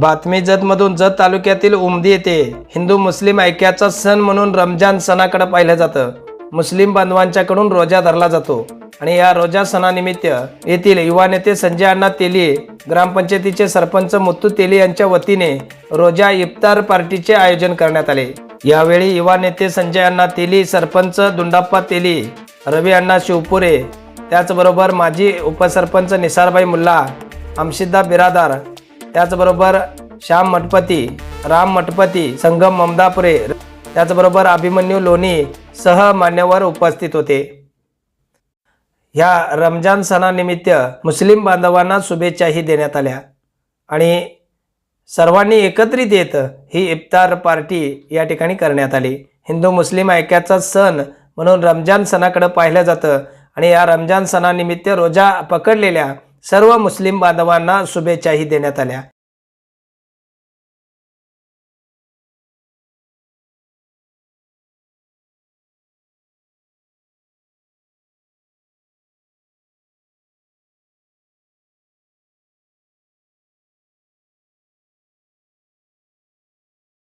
बातमी जतमधून जत तालुक्यातील उमदी येथे हिंदू मुस्लिम ऐक्याचा सण म्हणून रमजान सणाकडे पाहिलं जातं. मुस्लिम बांधवांच्याकडून रोजा धरला जातो आणि या रोजा सणानिमित्त येथील युवा नेते संजय अण्णा तेली ग्रामपंचायतीचे सरपंच मुत्तू तेली यांच्या वतीने रोजा इफ्तार पार्टीचे आयोजन करण्यात आले. यावेळी युवा नेते संजय अण्णा तेली सरपंच दुंडाप्पा तेली रवी अण्णा शिवपुरे त्याचबरोबर माजी उपसरपंच निसारबाई मुल्ला हमशिद्दा बिरादार त्याचबरोबर श्याम मठपती राम मठपती संगम ममदापुरे त्याचबरोबर अभिमन्यू लोणी सह मान्यवर उपस्थित होते. ह्या रमजान सणानिमित्त मुस्लिम बांधवांना शुभेच्छाही देण्यात आल्या. आणि सर्वांनी एकत्रित येत ही इफ्तार पार्टी या ठिकाणी करण्यात आली. हिंदू मुस्लिम ऐक्याचा सण म्हणून रमजान सणाकडे पाहिलं जातं आणि या रमजान सणानिमित्त रोजा पकडलेल्या सर्व मुस्लिम बांधवांना शुभेच्छाही देण्यात आल्या.